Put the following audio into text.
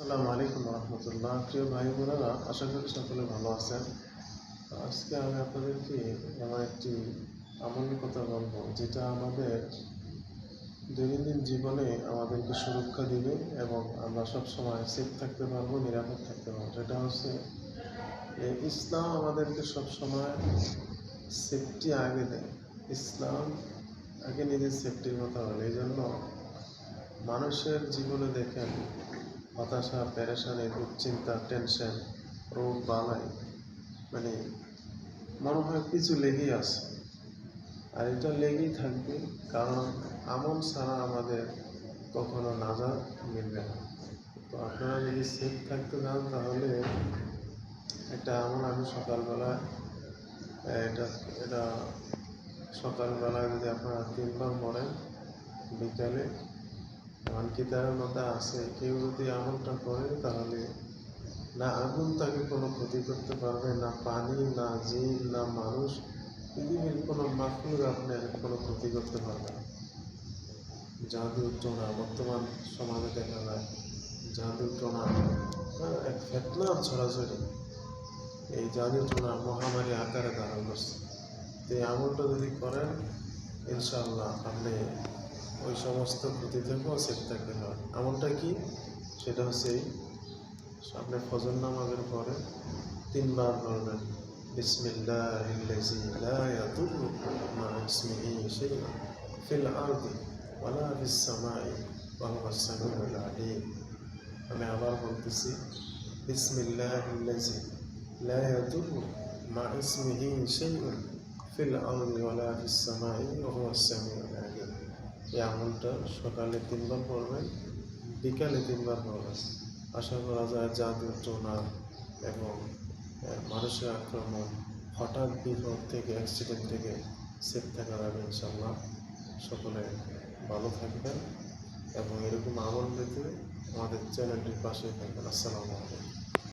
আসসালামু আলাইকুম রহমতুল্লাহ। প্রিয় ভাই বোনেরা, আশা করি সকলে ভালো আছেন। আজকে আমি আপনাদেরকে এমন একটি আমলের কথা বলব, যেটা আমাদের দৈনন্দিন জীবনে আমাদেরকে সুরক্ষা দিবে এবং আমরা সব সময় সেফ থাকতে পারব, নিরাপদ থাকতে পারব। সেটা হচ্ছে ইসলাম আমাদেরকে সব সময় সেফটি আগে দেয়। ইসলাম আগে নিজের সেফটির কথা বলে। এই জন্য মানুষের জীবনে দেখেন হতাশা প্যারেশানি দুশ্চিন্তা টেনশন রোগ, বালাই মানে মনে হয় কিছু লেগেই আছে। আর এটা লেগেই থাকবে, কারণ আমল ছাড়া আমাদের কখনো নাজাত মিলবে না। তো আপনারা যদি সেফ থাকতে চান, তাহলে একটা আমল আমি সকালবেলা, এটা এটা সকালবেলায় যদি আপনারা তিনবার মরেন বিকালে মধ্যে আছে কেউ যদি আমলটা করে তাহলে না আগুন তাকে কোনো ক্ষতি করতে পারবে না পানি না জিন না মানুষ পৃথিবীর কোনো মাখলুক আপনার কোনো ক্ষতি করতে পারবে না। জাদু টোনা বর্তমান সমাজে দেখা যায় জাদু টোনা হ্যাঁ, এক ফেতনার ছড়াছড়ি এই জাদু টোনা মহামারী আকারে করছে। তো এই আমলটা যদি করেন ইনশাল্লাহ আপনি সমস্ত ক্ষতি থেকেও সেফ থাকতে হয় আমলটা কি? সেটা হচ্ছে আপনি ফজর নামাজের পরে তিনবার বলবেন শাইউন ফিল আরদি ওয়ালা ফিস সামাই ওয়া সামিউল আলিম। আমি আবার বলতেছি ইসমিহি শাইউন ফিল আরদি ওয়ালা ফিস সামাই ওয়া হুয়া সামিউল আলিম। এই আমলটা সকালে তিনবার পড়বেন, বিকালে তিনবার পড়বেন। আশা করা যায় জাদু টোনা এবং মানুষের আক্রমণ হঠাৎ বিপদ থেকে অ্যাক্সিডেন্ট থেকে সেফ থাকা যাবে ইনশাল্লাহ সকলে ভালো থাকবেন এবং এরকম আমল পেতে আমাদের চ্যানেলটির পাশে থাকবেন। আসসালামু আলাইকুম।